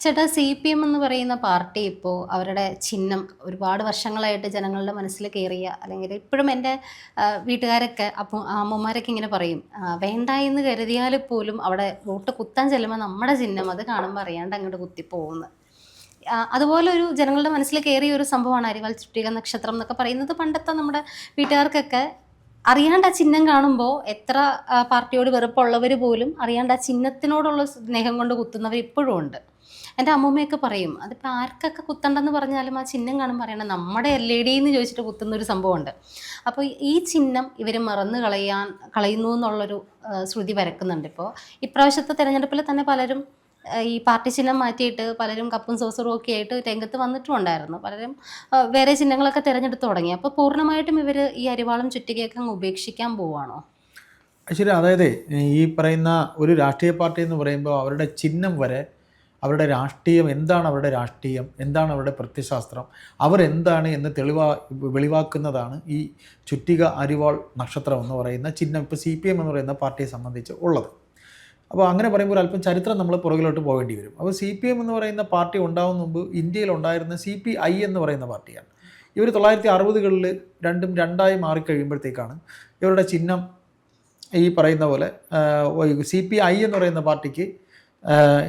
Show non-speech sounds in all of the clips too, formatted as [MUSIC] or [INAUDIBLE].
ചേട്ടാ C P M എന്ന് പറയുന്ന പാർട്ടി ഇപ്പോൾ അവരുടെ ചിഹ്നം ഒരുപാട് വർഷങ്ങളായിട്ട് ജനങ്ങളുടെ മനസ്സിൽ കയറിയ അല്ലെങ്കിൽ ഇപ്പോഴും എന്റെ വീട്ടുകാരൊക്കെ അപ്പോൾ അമ്മമാരൊക്കെ ഇങ്ങനെ പറയും വേണ്ട എന്ന് കരുതിയാൽ പോലും അവിടെ വോട്ട് കുത്താൻ ചെല്ലുമ്പോൾ നമ്മുടെ ചിഹ്നം അത് കാണുമ്പോൾ അറിയാണ്ട് അങ്ങോട്ട് കുത്തിപ്പോകുന്നു അതുപോലെ ഒരു ജനങ്ങളുടെ മനസ്സിൽ കയറിയ ഒരു സംഭവമാണ് അരിവാൾ ചുട്ടിക നക്ഷത്രം എന്നൊക്കെ പറയുന്നത്. പണ്ടത്തെ നമ്മുടെ വീട്ടുകാർക്കൊക്കെ അറിയാണ്ട് ആ ചിഹ്നം കാണുമ്പോൾ എത്ര പാർട്ടിയോട് വെറുപ്പുള്ളവർ പോലും അറിയാണ്ട് ആ ചിഹ്നത്തിനോടുള്ള സ്നേഹം കൊണ്ട് കുത്തുന്നവർ ഇപ്പോഴും ഉണ്ട്. എന്റെ അമ്മൂമ്മയൊക്കെ പറയും അതിപ്പോൾ ആർക്കൊക്കെ കുത്തണ്ടെന്ന് പറഞ്ഞാലും ആ ചിഹ്നം കാണുമ്പോൾ പറയണം. നമ്മുടെ എൽ ഇ ഡി എന്ന് ചോദിച്ചിട്ട് കുത്തുന്ന ഒരു സംഭവമുണ്ട്. അപ്പോൾ ഈ ചിഹ്നം ഇവർ മറന്നു കളയാൻ കളയുന്നു എന്നുള്ളൊരു ശ്രുതി വരക്കുന്നുണ്ട് ഇപ്പോൾ ഇപ്രാവശ്യത്തെ തിരഞ്ഞെടുപ്പിൽ തന്നെ പലരും ഈ പാർട്ടി ചിഹ്നം മാറ്റിയിട്ട് പലരും കപ്പും സോസറും ഒക്കെ ആയിട്ട് രംഗത്ത് വന്നിട്ടും ഉണ്ടായിരുന്നു പലരും വേറെ ചിഹ്നങ്ങളൊക്കെ തിരഞ്ഞെടുത്ത് തുടങ്ങി. അപ്പോൾ പൂർണമായിട്ടും ഇവർ ഈ അരിവാളും ചുറ്റികയൊക്കെ അങ്ങ് ഉപേക്ഷിക്കാൻ പോവാണോ? ശരി. അതായത് ഈ പറയുന്ന ഒരു രാഷ്ട്രീയ പാർട്ടി എന്ന് പറയുമ്പോൾ അവരുടെ ചിഹ്നം വരെ അവരുടെ രാഷ്ട്രീയം എന്താണ് അവരുടെ രാഷ്ട്രീയം? എന്താണ് അവരുടെ പ്രത്യശാസ്ത്രം? അവരെന്താണ് എന്ന് തെളിവാ വെളിവാക്കുന്നതാണ് ഈ ചുറ്റിക അരിവാൾ നക്ഷത്രം എന്ന് പറയുന്ന ചിഹ്നം ഇപ്പോൾ സി എന്ന് പറയുന്ന പാർട്ടിയെ സംബന്ധിച്ച് ഉള്ളത്. അപ്പോൾ അങ്ങനെ പറയുമ്പോൾ അല്പം ചരിത്രം നമ്മൾ പുറകിലോട്ട് പോകേണ്ടി വരും. അപ്പോൾ സി പി എം എന്ന് പറയുന്ന പാർട്ടി ഉണ്ടാവുന്ന മുമ്പ് ഇന്ത്യയിൽ ഉണ്ടായിരുന്ന സി പി ഐ എന്ന് പറയുന്ന പാർട്ടിയാണ്. ഇവർ തൊള്ളായിരത്തി അറുപതുകളിൽ രണ്ടും രണ്ടായി മാറിക്കഴിയുമ്പോഴത്തേക്കാണ് ഇവരുടെ ചിഹ്നം ഈ പറയുന്ന പോലെ സി പി ഐ എന്ന് പറയുന്ന പാർട്ടിക്ക്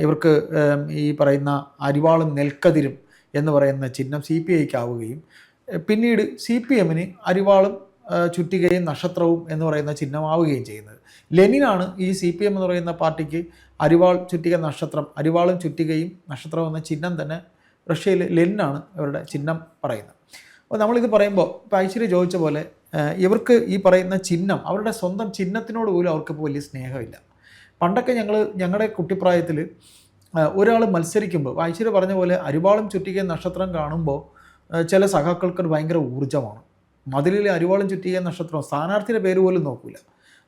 ഇവർക്ക് ഈ പറയുന്ന അരിവാളും നെൽക്കതിരും എന്ന് പറയുന്ന ചിഹ്നം സി പി ഐക്ക് ആവുകയും പിന്നീട് സി പി എമ്മിന് അരിവാളും ചുറ്റികയും നക്ഷത്രവും എന്ന് പറയുന്ന ചിഹ്നമാവുകയും ചെയ്യുന്നത്. ലെനിനാണ് ഈ സി പി എം എന്ന് പറയുന്ന പാർട്ടിക്ക് അരിവാൾ ചുറ്റിക നക്ഷത്രം അരിവാളും ചുറ്റികയും നക്ഷത്രവും എന്ന ചിഹ്നം തന്നെ റഷ്യയിൽ ലെനിനാണ് ഇവരുടെ ചിഹ്നം പറയുന്നത്. അപ്പോൾ നമ്മളിത് പറയുമ്പോൾ ഇപ്പോൾ ഐശ്വര്യ ചോദിച്ച പോലെ ഇവർക്ക് ഈ പറയുന്ന ചിഹ്നം അവരുടെ സ്വന്തം ചിഹ്നത്തിനോട് പോലും അവർക്കിപ്പോൾ വലിയ സ്നേഹമില്ല. പണ്ടൊക്കെ ഞങ്ങൾ ഞങ്ങളുടെ കുട്ടിപ്രായത്തിൽ ഒരാൾ മത്സരിക്കുമ്പോൾ ഐശ്വര്യ പറഞ്ഞ പോലെ അരിവാളും ചുറ്റികയും നക്ഷത്രം കാണുമ്പോൾ ചില സഖാക്കൾക്ക് ഭയങ്കര ഊർജമാണ്. മതിലിലെ അരിവാളും ചുറ്റികയും നക്ഷത്രം സ്ഥാനാർത്ഥിയുടെ പേര് പോലും നോക്കില്ല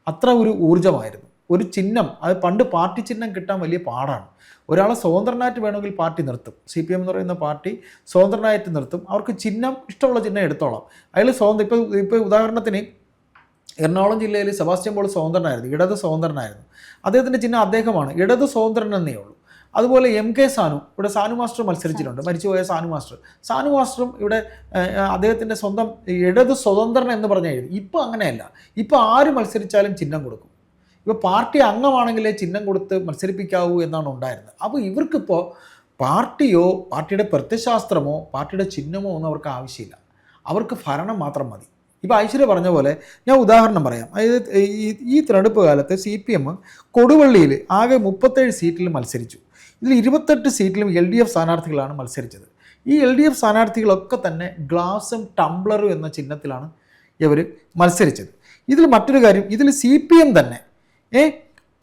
അത്ര ഒരു ഊർജമായിരുന്നു. ഒരു ചിഹ്നം അത് പണ്ട് പാർട്ടി ചിഹ്നം കിട്ടാൻ വലിയ പാടാണ്. ഒരാളെ സ്വതന്ത്രനായിട്ട് വേണമെങ്കിൽ പാർട്ടി നിർത്തും. സി പി എം എന്ന് പറയുന്ന പാർട്ടി സ്വതന്ത്രനായിട്ട് നിർത്തും. അവർക്ക് ചിഹ്നം ഇഷ്ടമുള്ള ചിഹ്നം എടുത്തോളാം. അയാൾ സ്വതന്ത്ര ഇപ്പോൾ ഇപ്പോൾ ഉദാഹരണത്തിന് എറണാകുളം ജില്ലയിൽ സെബാസ്റ്റ്യൻ പോൾ സ്വതന്ത്രനായിരുന്നു ഇടത് സ്വതന്ത്രനായിരുന്നു. അദ്ദേഹത്തിന്റെ ചിഹ്നം അദ്ദേഹമാണ് ഇടത് സ്വതന്ത്രൻ എന്നേ ഉള്ളൂ. അതുപോലെ എം കെ സാനു ഇവിടെ സാനു മാസ്റ്റർ മത്സരിച്ചിട്ടുണ്ട് മരിച്ചുപോയ സാനു മാസ്റ്റർ. സാനു മാസ്റ്ററും ഇവിടെ അദ്ദേഹത്തിന്റെ സ്വന്തം ഇടത് സ്വതന്ത്രൻ എന്ന് പറഞ്ഞ എഴുതി ഇപ്പോൾ അങ്ങനെയല്ല. ഇപ്പോൾ ആര് മത്സരിച്ചാലും ചിഹ്നം കൊടുക്കും. ഇപ്പോൾ പാർട്ടി അംഗമാണെങ്കിലേ ചിഹ്നം കൊടുത്ത് മത്സരിപ്പിക്കാവൂ എന്നാണ് ഉണ്ടായിരുന്നത്. അപ്പോൾ ഇവർക്കിപ്പോൾ പാർട്ടിയോ പാർട്ടിയുടെ പ്രത്യശാസ്ത്രമോ പാർട്ടിയുടെ ചിഹ്നമോ ഒന്നും അവർക്ക് ആവശ്യമില്ല. അവർക്ക് ഭരണം മാത്രം മതി. ഇപ്പോൾ ഐശ്വര്യ പറഞ്ഞ പോലെ ഞാൻ ഉദാഹരണം പറയാം. അതായത് ഈ തിരഞ്ഞെടുപ്പ് കാലത്ത് സി പി എം കൊടുവള്ളിയിൽ ആകെ മുപ്പത്തേഴ് സീറ്റിൽ മത്സരിച്ചു. ഇതിൽ ഇരുപത്തെട്ട് സീറ്റിലും എൽ ഡി എഫ് സ്ഥാനാർത്ഥികളാണ് മത്സരിച്ചത്. ഈ എൽ ഡി എഫ് സ്ഥാനാർത്ഥികളൊക്കെ തന്നെ ഗ്ലാസും ടംബ്ലറും എന്ന ചിഹ്നത്തിലാണ് ഇവർ മത്സരിച്ചത്. ഇതിൽ മറ്റൊരു കാര്യം ഇതിൽ സി പി എം തന്നെ ഏ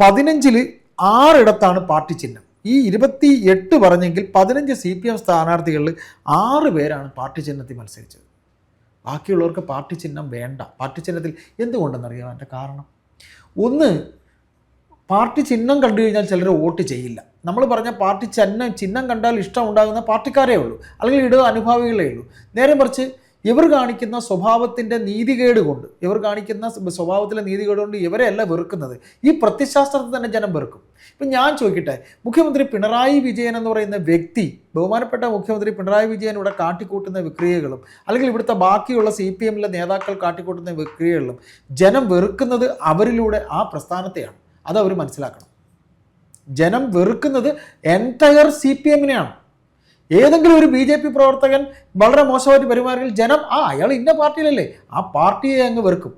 പതിനഞ്ചിൽ ആറിടത്താണ് പാർട്ടി ചിഹ്നം. ഈ ഇരുപത്തി എട്ട് പറഞ്ഞെങ്കിൽ പതിനഞ്ച് സി പി എം സ്ഥാനാർത്ഥികളിൽ ആറ് പേരാണ് പാർട്ടി ചിഹ്നത്തിൽ മത്സരിച്ചത്. ബാക്കിയുള്ളവർക്ക് പാർട്ടി ചിഹ്നം വേണ്ട. പാർട്ടി ചിഹ്നത്തിൽ എന്തുകൊണ്ടെന്നറിയാം അതിന്റെ കാരണം? ഒന്ന് പാർട്ടി ചിഹ്നം കണ്ടു കഴിഞ്ഞാൽ ചിലർ വോട്ട് ചെയ്യില്ല. നമ്മൾ പറഞ്ഞ പാർട്ടി ചിഹ്നം ചിഹ്നം കണ്ടാൽ ഇഷ്ടം ഉണ്ടാകുന്ന പാർട്ടിക്കാരേ ഉള്ളൂ. അല്ലെങ്കിൽ ഇടത് അനുഭാവികളേ ഉള്ളൂ. നേരെ മറിച്ച് ഇവർ കാണിക്കുന്ന സ്വഭാവത്തിന്റെ നീതികേട് കൊണ്ട് ഇവർ കാണിക്കുന്ന സ്വഭാവത്തിലെ നീതികേട് കൊണ്ട് ഇവരെയല്ല വെറുക്കുന്നത്. ഈ പ്രത്യശാസ്ത്രത്തെ തന്നെ ജനം വെറുക്കും. ഇപ്പം ഞാൻ ചോദിക്കട്ടെ മുഖ്യമന്ത്രി പിണറായി വിജയൻ എന്ന് പറയുന്ന വ്യക്തി ബഹുമാനപ്പെട്ട മുഖ്യമന്ത്രി പിണറായി വിജയൻ ഇവിടെ കാട്ടിക്കൂട്ടുന്ന വിക്രിയകളും അല്ലെങ്കിൽ ഇവിടുത്തെ ബാക്കിയുള്ള സി പി എമ്മിലെ നേതാക്കൾ കാട്ടിക്കൂട്ടുന്ന വിക്രിയകളും ജനം വെറുക്കുന്നത് അവരിലൂടെ ആ പ്രസ്ഥാനത്തെയാണ്. അത് അവർ മനസ്സിലാക്കണം. ജനം വെറുക്കുന്നത് എന്റയർ സി പി എമ്മിനെയാണ്. ഏതെങ്കിലും ഒരു ബി ജെ പി പ്രവർത്തകൻ വളരെ മോശമായിട്ട് പെരുമാറിയിൽ ജനം ആ അയാൾ ഇന്ന പാർട്ടിയിലല്ലേ? ആ പാർട്ടിയെ അങ്ങ് വെറുക്കും.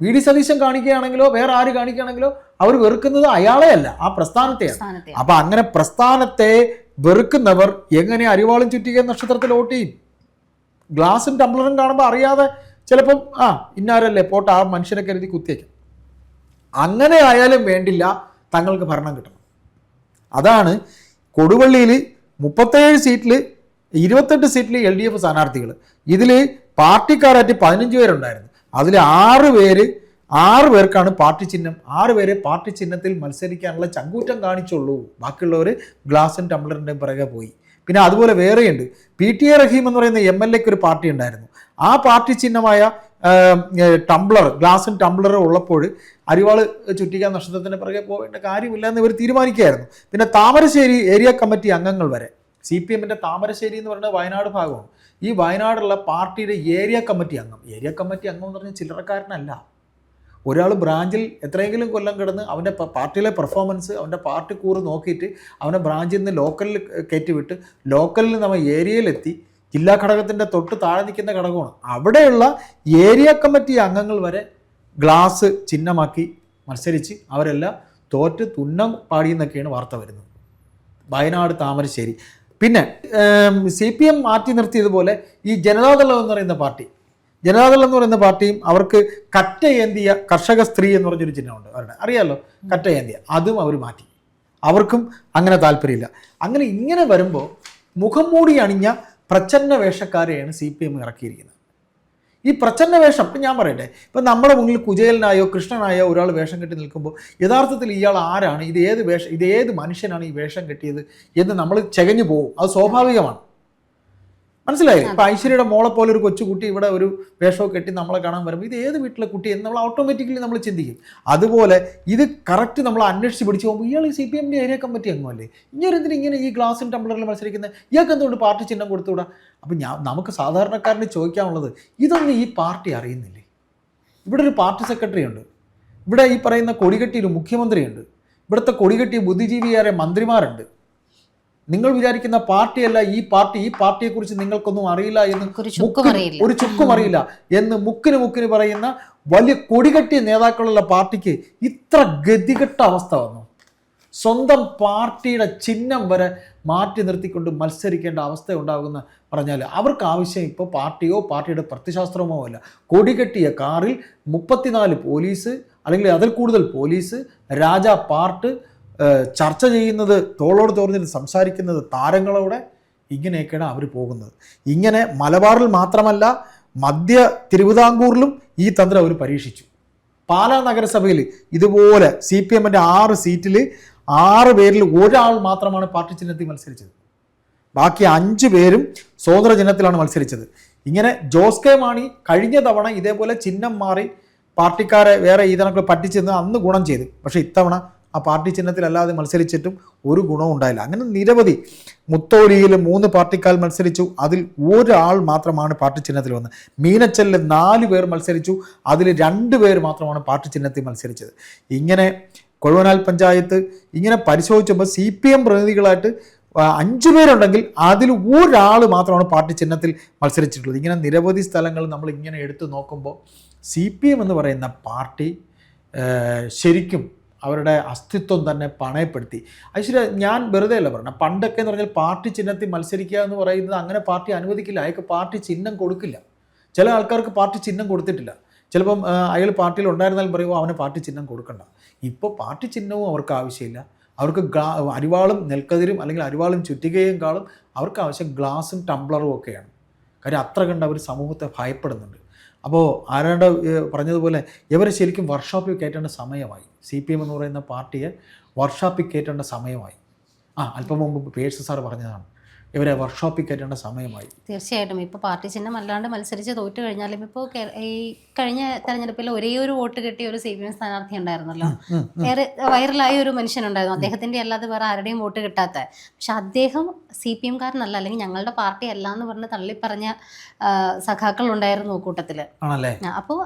വി ഡി സതീശൻ കാണിക്കുകയാണെങ്കിലോ വേറെ ആര് കാണിക്കുകയാണെങ്കിലോ അവർ വെറുക്കുന്നത് അയാളെ അല്ല ആ പ്രസ്ഥാനത്തെയാണ്. സ്ഥാനത്തെ അപ്പൊ അങ്ങനെ പ്രസ്ഥാനത്തെ വെറുക്കുന്നവർ എങ്ങനെ അരിവാളും ചുറ്റിക നക്ഷത്രത്തിൽ വോട്ട് ചെയ്യും? ഗ്ലാസും ടംബ്ലറും കാണുമ്പോൾ അറിയാതെ ചിലപ്പം ആ ഇന്നാരല്ലേ പോട്ട് ആ മനുഷ്യനെ കരുതി കുത്തിയേക്കും. അങ്ങനെ ആയാലും വേണ്ടില്ല തങ്ങൾക്ക് ഭരണം കിട്ടണം. അതാണ് കൊടുവള്ളിയിൽ മുപ്പത്തേഴ് സീറ്റിൽ ഇരുപത്തെട്ട് സീറ്റിൽ എൽ ഡി എഫ് സ്ഥാനാർത്ഥികൾ ഇതിൽ പാർട്ടിക്കാരായിട്ട് പതിനഞ്ച് പേരുണ്ടായിരുന്നു. അതിൽ ആറ് പേര് ആറ് പേർക്കാണ് പാർട്ടി ചിഹ്നം. ആറ് പേരെ പാർട്ടി ചിഹ്നത്തിൽ മത്സരിക്കാനുള്ള ചങ്കൂറ്റം കാണിച്ചുള്ളൂ. ബാക്കിയുള്ളവർ ഗ്ലാസും ടംബ്ലറിന്റെയും പിറകെ പോയി. പിന്നെ അതുപോലെ വേറെയുണ്ട്. പി ടി എ റഹീം എന്ന് പറയുന്ന എം എൽ എക്ക് ഒരു പാർട്ടി ഉണ്ടായിരുന്നു. ആ പാർട്ടി ചിഹ്നമായ ടംബ്ലർ ഗ്ലാസും ടംബ്ലറും ഉള്ളപ്പോൾ അരിവാൾ ചുറ്റിക്കാൻ നക്ഷത്രത്തിന് പിറകെ പോകേണ്ട കാര്യമില്ല എന്ന് ഇവർ തീരുമാനിക്കുകയായിരുന്നു. പിന്നെ താമരശ്ശേരി ഏരിയ കമ്മിറ്റി അംഗങ്ങൾ വരെ സി പി എമ്മിന്റെ താമരശ്ശേരി എന്ന് പറയുന്നത് വയനാട് ഭാഗമാണ്. ഈ വയനാടുള്ള പാർട്ടിയുടെ ഏരിയ കമ്മിറ്റി അംഗം ഏരിയ കമ്മിറ്റി അംഗം എന്ന് പറഞ്ഞാൽ ചില്ലറക്കാരനല്ല. ഒരാൾ ബ്രാഞ്ചിൽ എത്രയെങ്കിലും കൊല്ലം കിടന്ന് അവന്റെ പാർട്ടിയിലെ പെർഫോമൻസ് അവന്റെ പാർട്ടി കൂറ് നോക്കിയിട്ട് അവനെ ബ്രാഞ്ചിൽ നിന്ന് ലോക്കലിൽ കയറ്റിവിട്ട് ലോക്കലിൽ നമ്മൾ ഏരിയയിലെത്തി ജില്ലാ ഘടകത്തിന്റെ തൊട്ട് താഴെ നിൽക്കുന്ന ഘടകമാണ്. അവിടെയുള്ള ഏരിയ കമ്മിറ്റി അംഗങ്ങൾ വരെ ഗ്ലാസ് ചിഹ്നമാക്കി മത്സരിച്ച് അവരെല്ലാം തോറ്റ് തുന്നം പാടിയെന്നൊക്കെയാണ് വാർത്ത വരുന്നത്. വയനാട് താമരശ്ശേരി. പിന്നെ സി പി എം മാറ്റി നിർത്തിയതുപോലെ ഈ ജനതാദളം എന്ന് പറയുന്ന പാർട്ടി ജനതാദളം എന്ന് പറയുന്ന പാർട്ടിയും അവർക്ക് കറ്റ ഏന്തിയ കർഷക സ്ത്രീ എന്ന് പറഞ്ഞൊരു ചിഹ്നമുണ്ട് അവരുടെ. അറിയാമല്ലോ കറ്റ ഏന്തിയ അതും അവർ മാറ്റി. അവർക്കും അങ്ങനെ താല്പര്യമില്ല. അങ്ങനെ ഇങ്ങനെ വരുമ്പോൾ മുഖം മൂടി അണിഞ്ഞ പ്രച്ഛന്ന വേഷക്കാരെയാണ് സി പി എം ഇറക്കിയിരിക്കുന്നത്. ഈ പ്രച്ഛന്ന വേഷം ഇപ്പം ഞാൻ പറയട്ടെ ഇപ്പം നമ്മുടെ മുന്നിൽ കുചേലനായോ കൃഷ്ണനായോ ഒരാൾ വേഷം കെട്ടി നിൽക്കുമ്പോൾ യഥാർത്ഥത്തിൽ ഇയാൾ ആരാണ്? ഇത് ഏത് വേഷം ഇത് ഏത് മനുഷ്യനാണ് ഈ വേഷം കെട്ടിയത് എന്ന് നമ്മൾ ചെകഞ്ഞു പോകും. അത് സ്വാഭാവികമാണ്. മനസ്സിലായില്ലേ? ഇപ്പൊ ഐശ്വര്യയുടെ മോളെ പോലെ ഒരു കൊച്ചുകുട്ടി ഇവിടെ ഒരു വേഷമൊക്കെ കെട്ടി നമ്മളെ കാണാൻ വരുമ്പോൾ ഇത് ഏത് വീട്ടിലെ കുട്ടി എന്ന് നമ്മൾ ഓട്ടോമാറ്റിക്കലി നമ്മൾ ചിന്തിക്കും. അതുപോലെ ഇത് കറക്റ്റ് നമ്മൾ അന്വേഷിച്ച് പിടിച്ചു പോകുമ്പോൾ ഇയാൾ സി പി എമ്മിന്റെ ഏരിയ കമ്മിറ്റി അംഗമല്ലേ ഇങ്ങനെ ഇങ്ങനെ ഈ ഗ്ലാസും ടംബ്ലറിൽ മത്സരിക്കുന്നത് ഇയാൾക്ക് എന്തുകൊണ്ട് പാർട്ടി ചിഹ്നം കൊടുത്തുകൂടാ? അപ്പം ഞാൻ നമുക്ക് സാധാരണക്കാരന് ചോദിക്കാനുള്ളത് ഇതൊന്നും ഈ പാർട്ടി അറിയുന്നില്ലേ? ഇവിടെ ഒരു പാർട്ടി സെക്രട്ടറി ഉണ്ട്. ഇവിടെ ഈ പറയുന്ന കൊടികെട്ടി ഒരു മുഖ്യമന്ത്രിയുണ്ട്. ഇവിടുത്തെ കൊടികെട്ടിയ ബുദ്ധിജീവിയായ മന്ത്രിമാരുണ്ട്. നിങ്ങൾ വിചാരിക്കുന്ന പാർട്ടിയല്ല ഈ പാർട്ടി ഈ പാർട്ടിയെ കുറിച്ച് നിങ്ങൾക്കൊന്നും അറിയില്ല എന്ന് ഒരു ചുക്കും അറിയില്ല. എന്ന് മുക്കിന് മുക്കിന് പറയുന്ന വലിയ കൊടികെട്ടിയ നേതാക്കളുള്ള പാർട്ടിക്ക് ഇത്ര ഗതികെട്ട അവസ്ഥ വന്നു സ്വന്തം പാർട്ടിയുടെ ചിഹ്നം വരെ മാറ്റി നിർത്തിക്കൊണ്ട് മത്സരിക്കേണ്ട അവസ്ഥ ഉണ്ടാകുന്ന പറഞ്ഞാൽ അവർക്ക് ആവശ്യം ഇപ്പോൾ പാർട്ടിയോ പാർട്ടിയുടെ പ്രത്യശാസ്ത്രമോ അല്ല കൊടികെട്ടിയ കാറിൽ മുപ്പത്തിനാല് പോലീസ് അല്ലെങ്കിൽ അതിൽ കൂടുതൽ പോലീസ് രാജാ പാർട്ട് ചർച്ച ചെയ്യുന്നത് തോളോട് തോർന്നിൽ സംസാരിക്കുന്നത് താരങ്ങളോടെ ഇങ്ങനെയൊക്കെയാണ് അവർ പോകുന്നത്. ഇങ്ങനെ മലബാറിൽ മാത്രമല്ല മധ്യ തിരുവിതാംകൂറിലും ഈ തന്ത്രം അവർ പരീക്ഷിച്ചു. പാലാ നഗരസഭയിൽ ഇതുപോലെ സി പി എമ്മിന്റെ ആറ് സീറ്റിൽ ആറ് പേരിൽ ഒരാൾ മാത്രമാണ് പാർട്ടി ചിഹ്നത്തിൽ മത്സരിച്ചത്. ബാക്കി അഞ്ച് പേരും സ്വതന്ത്ര ചിഹ്നത്തിലാണ് മത്സരിച്ചത്. ഇങ്ങനെ ജോസ് കെ മാണി കഴിഞ്ഞ തവണ ഇതേപോലെ ചിഹ്നം മാറി പാർട്ടിക്കാരെ വേറെ ഈ ഈതനങ്ങൾ പറ്റിച്ചെന്ന് അന്ന് ഗുണം ചെയ്തു. പക്ഷേ ഇത്തവണ ആ പാർട്ടി ചിഹ്നത്തിലല്ലാതെ മത്സരിച്ചിട്ടും ഒരു ഗുണവും ഉണ്ടായില്ല. അങ്ങനെ നിരവധി മുത്തോലിയിൽ മൂന്ന് പാർട്ടിക്കാർ മത്സരിച്ചു. അതിൽ ഒരാൾ മാത്രമാണ് പാർട്ടി ചിഹ്നത്തിൽ വന്നത്. മീനച്ചലിൽ നാല് പേർ മത്സരിച്ചു. അതിൽ രണ്ട് പേർ മാത്രമാണ് പാർട്ടി ചിഹ്നത്തിൽ മത്സരിച്ചത്. ഇങ്ങനെ കൊഴുവനാൽ പഞ്ചായത്ത് ഇങ്ങനെ പരിശോധിച്ചപ്പോൾ സി പി എം പ്രതിനിധികളായിട്ട് അഞ്ച് പേരുണ്ടെങ്കിൽ അതിൽ ഒരാൾ മാത്രമാണ് പാർട്ടി ചിഹ്നത്തിൽ മത്സരിച്ചിട്ടുള്ളത്. ഇങ്ങനെ നിരവധി സ്ഥലങ്ങൾ നമ്മൾ ഇങ്ങനെ എടുത്തു നോക്കുമ്പോൾ സി പി എം എന്ന് പറയുന്ന പാർട്ടി ശരിക്കും അവരുടെ അസ്തിത്വം തന്നെ പണയപ്പെടുത്തി. ഐശ്വര്യ ഞാൻ വെറുതെ അല്ല പറഞ്ഞ. പണ്ടൊക്കെ എന്ന് പറഞ്ഞാൽ പാർട്ടി ചിഹ്നത്തിൽ മത്സരിക്കുക എന്ന് പറയുന്നത് അങ്ങനെ പാർട്ടി അനുവദിക്കില്ല. അയാൾക്ക് പാർട്ടി ചിഹ്നം കൊടുക്കില്ല. ചില ആൾക്കാർക്ക് പാർട്ടി ചിഹ്നം കൊടുത്തിട്ടില്ല. ചിലപ്പം അയാൾ പാർട്ടിയിൽ ഉണ്ടായിരുന്നാൽ പറയുമ്പോൾ അവന് പാർട്ടി ചിഹ്നം കൊടുക്കണ്ട. ഇപ്പോൾ പാർട്ടി ചിഹ്നവും അവർക്ക് ആവശ്യമില്ല. അവർക്ക് അരിവാളും നെൽക്കതിരും അല്ലെങ്കിൽ അരിവാളും ചുറ്റികയും കാളും അവർക്ക് ആവശ്യം ഗ്ലാസും ടംബ്ലറും ഒക്കെയാണ്. കാര്യം അത്ര കണ്ട് അവർ സമൂഹത്തെ ഭയപ്പെടുന്നുണ്ട്. അപ്പോൾ ആരാണ്ട് പറഞ്ഞതുപോലെ ഇവരെ ശരിക്കും വർക്ക്ഷോപ്പിൽ കയറ്റേണ്ട സമയമായി. സി പി എം എന്ന് പറയുന്ന പാർട്ടിയെ വർക്ക്ഷോപ്പിൽ കയറ്റേണ്ട സമയമായി. ആ അല്പം മുമ്പ് പേഴ്സ് സാർ പറഞ്ഞതാണ്. ഇവരെ വർക്ക്ഷോപ്പിൽ കയറ്റേണ്ട സമയമായി. തീർച്ചയായിട്ടും. ഇപ്പോൾ പാർട്ടി ചിഹ്നം അല്ലാണ്ട് മത്സരിച്ച് തോറ്റു കഴിഞ്ഞാലും ഇപ്പോൾ ഈ കഴിഞ്ഞ തെരഞ്ഞെടുപ്പിൽ ഒരേ ഒരു വോട്ട് കിട്ടിയ ഒരു സി പി എം സ്ഥാനാർത്ഥി ഉണ്ടായിരുന്നല്ലോ. ഏറെ വൈറലായ ഒരു മനുഷ്യനുണ്ടായിരുന്നു. അദ്ദേഹത്തിന്റെ അല്ലാതെ വേറെ ആരുടെയും വോട്ട് കിട്ടാത്ത. പക്ഷെ അദ്ദേഹം സി പി എംകാരനല്ല അല്ലെങ്കിൽ ഞങ്ങളുടെ പാർട്ടി അല്ല എന്ന് പറഞ്ഞ് തള്ളിപ്പറഞ്ഞ സഖാക്കൾ ഉണ്ടായിരുന്നു കൂട്ടത്തിൽ അപ്പോൾ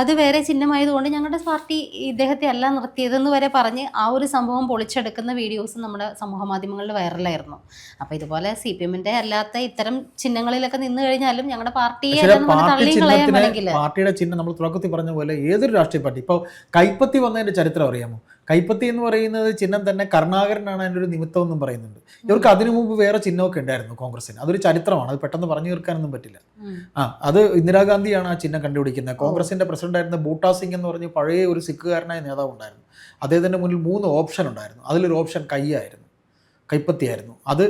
അത് വേറെ ചിഹ്നമായതുകൊണ്ട് ഞങ്ങളുടെ പാർട്ടി ഇദ്ദേഹത്തെ അല്ല നിർത്തിയതെന്ന് വരെ പറഞ്ഞ് ആ ഒരു സംഭവം പൊളിച്ചെടുക്കുന്ന വീഡിയോസ് നമ്മുടെ സമൂഹ മാധ്യമങ്ങളിൽ വൈറലായിരുന്നു. അപ്പോൾ ഇതുപോലെ സി പി എമ്മിന്റെ അല്ലാത്ത ഇത്തരം ചിഹ്നങ്ങളിലൊക്കെ നിന്ന് കഴിഞ്ഞാലും ഞങ്ങളുടെ പാർട്ടിയെ പാർട്ടിയുടെ ചിഹ്നം നമ്മൾ തുടക്കത്തിൽ പറഞ്ഞ പോലെ ഏതൊരു രാഷ്ട്രീയ പാർട്ടി? ഇപ്പോൾ കൈപ്പത്തി വന്നതിന്റെ ചരിത്രം അറിയാമോ? കൈപ്പത്തി എന്ന് പറയുന്നത് ചിഹ്നം തന്നെ കരുണാകരനാണ് അതിന്റെ ഒരു നിമിത്തം എന്നും പറയുന്നുണ്ട്. ഇവർക്ക് അതിനു മുമ്പ് വേറെ ചിഹ്നമൊക്കെ ഉണ്ടായിരുന്നു കോൺഗ്രസിന് അതൊരു ചരിത്രമാണ്. അത് പെട്ടെന്ന് പറഞ്ഞു തീർക്കാനൊന്നും പറ്റില്ല. ആ അത് ഇന്ദിരാഗാന്ധിയാണ് ആ ചിഹ്നം കണ്ടുപിടിക്കുന്നത്. കോൺഗ്രസിന്റെ പ്രസിഡന്റ് ആയിരുന്ന ബൂട്ടാ സിംഗ് എന്ന് പറഞ്ഞ് പഴയ ഒരു സിഖുകാരനായ നേതാവ് ഉണ്ടായിരുന്നു. അദ്ദേഹത്തിന്റെ മുന്നിൽ മൂന്ന് ഓപ്ഷൻ ഉണ്ടായിരുന്നു. അതിലൊരു ഓപ്ഷൻ കൈയായിരുന്നു കൈപ്പത്തിയായിരുന്നു. അത്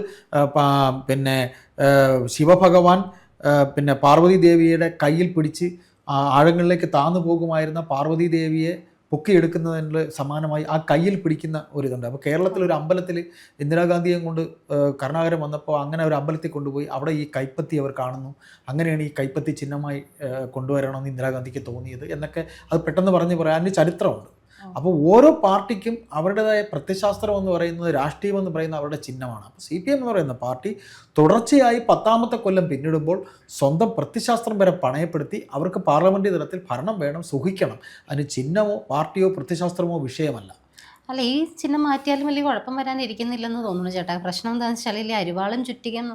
പിന്നെ ശിവഭഗവാൻ പിന്നെ പാർവതി ദേവിയുടെ കയ്യിൽ പിടിച്ച് ആഴങ്ങളിലേക്ക് താന്നു പോകുമായിരുന്ന പാർവതി ദേവിയെ പൊക്കിയെടുക്കുന്നതിന് സമാനമായി ആ കയ്യിൽ പിടിക്കുന്ന ഒരു ഇതുണ്ട്. അപ്പോൾ കേരളത്തിൽ ഒരു അമ്പലത്തിൽ ഇന്ദിരാഗാന്ധിയെ കൊണ്ട് കർണാകരം വന്നപ്പോൾ അങ്ങനെ ഒരു അമ്പലത്തിൽ കൊണ്ടുപോയി അവിടെ ഈ കൈപ്പത്തി അവർ കാണുന്നു. അങ്ങനെയാണ് ഈ കൈപ്പത്തി ചിഹ്നമായി കൊണ്ടുവരണമെന്ന് ഇന്ദിരാഗാന്ധിക്ക് തോന്നിയത് എന്നൊക്കെ അത് പെട്ടെന്ന് പറഞ്ഞ് പറയാൻ ചരിത്രമുണ്ട്. അപ്പോൾ ഓരോ പാർട്ടിക്കും അവരുടേതായ പ്രത്യശാസ്ത്രം എന്ന് പറയുന്നത് രാഷ്ട്രീയം എന്ന് പറയുന്ന അവരുടെ ചിഹ്നമാണ്. അപ്പോൾ സി പി എം എന്ന് പറയുന്ന പാർട്ടി തുടർച്ചയായി പത്താമത്തെ കൊല്ലം പിന്നിടുമ്പോൾ സ്വന്തം പ്രത്യശാസ്ത്രം വരെ പണയപ്പെടുത്തി അവർക്ക് പാർലമെന്റ് തലത്തിൽ ഭരണം വേണം സുഖിക്കണം അതിന് ചിഹ്നമോ പാർട്ടിയോ പ്രത്യശാസ്ത്രമോ വിഷയമല്ല. അല്ല ഈ ചിഹ്നം മാറ്റിയാലും വലിയ കുഴപ്പം വരാനിരിക്കുന്നില്ലെന്ന് തോന്നുന്നു ചേട്ടാ. പ്രശ്നം എന്താണെന്ന് വെച്ചാൽ ഈ അരിവാളും ചുറ്റികം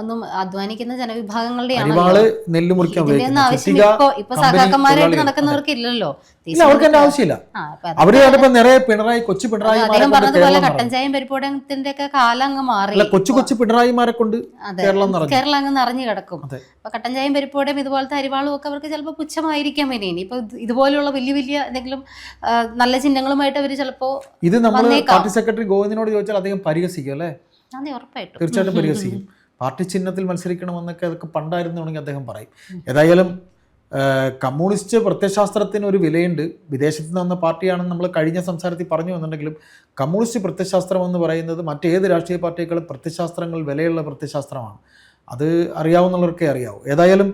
ഒന്നും അധ്വാനിക്കുന്ന ജനവിഭാഗങ്ങളുടെ ആവശ്യം ഇപ്പൊ ഇപ്പൊ നടക്കുന്നവർക്ക് ഇല്ലല്ലോ ഇല്ല ആവശ്യമില്ല. അവർ നിറയെ പിണറായി കൊച്ചു പിണറായി അദ്ദേഹം പറഞ്ഞതുപോലെ കട്ടൻ ചായയും പരിപ്പോടത്തിന്റെ ഒക്കെ കാലം അങ്ങ് മാറി കൊച്ചു കൊച്ചു പിണറായിമാരെ കൊണ്ട് കേരളം കേരളം അങ്ങ് നിറഞ്ഞു കിടക്കും. അപ്പൊ കട്ടൻ ചായയും പരിപ്പോടെയും ഇതുപോലത്തെ അരിവാളും ഒക്കെ അവർക്ക് ചിലപ്പോൾ പുച്ഛമായിരിക്കാം ഇനി. ഇനിയിപ്പോ ഇതുപോലുള്ള ഇതുപോലെയുള്ള വലിയ വലിയ എന്തെങ്കിലും നല്ല ചിഹ്നങ്ങളുമായിട്ട് അവർ ചിലപ്പോ ഇത് നമ്മൾ പാർട്ടി സെക്രട്ടറി ഗോവിന്ദനോട് ചോദിച്ചാൽ അദ്ദേഹം പരിഹസിക്കും അല്ലേ? തീർച്ചയായിട്ടും പരിഹസിക്കും. [LAUGHS] പാർട്ടി ചിഹ്നത്തിൽ മത്സരിക്കണമെന്നൊക്കെ അതൊക്കെ പണ്ടായിരുന്നുണ്ടെങ്കിൽ അദ്ദേഹം പറയും. ഏതായാലും കമ്മ്യൂണിസ്റ്റ് പ്രത്യശാസ്ത്രത്തിന് ഒരു വിലയുണ്ട്. വിദേശത്ത് നിന്ന് വന്ന പാർട്ടിയാണെന്ന് നമ്മൾ കഴിഞ്ഞ സംസാരത്തിൽ പറഞ്ഞു വന്നിട്ടുണ്ടെങ്കിലും കമ്മ്യൂണിസ്റ്റ് പ്രത്യശാസ്ത്രം എന്ന് പറയുന്നത് മറ്റേത് രാഷ്ട്രീയ പാർട്ടിയേക്കാളും പ്രത്യശാസ്ത്രങ്ങൾ വിലയുള്ള പ്രത്യശാസ്ത്രമാണ്. അത് അറിയാവുന്നവർക്കേ അറിയാവൂ. ഏതായാലും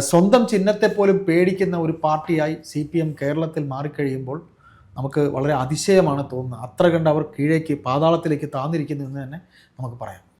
സ്വന്തം ചിഹ്നത്തെ പോലും പേടിക്കുന്ന ഒരു പാർട്ടിയായി സി പി എം കേരളത്തിൽ മാറിക്കഴിയുമ്പോൾ നമുക്ക് വളരെ അതിശയമാണ് തോന്നുന്നത്. അത്ര കണ്ട് അവർ കീഴേക്ക് പാതാളത്തിലേക്ക് താന്നിരിക്കുന്നു എന്ന് തന്നെ നമുക്ക് പറയാം.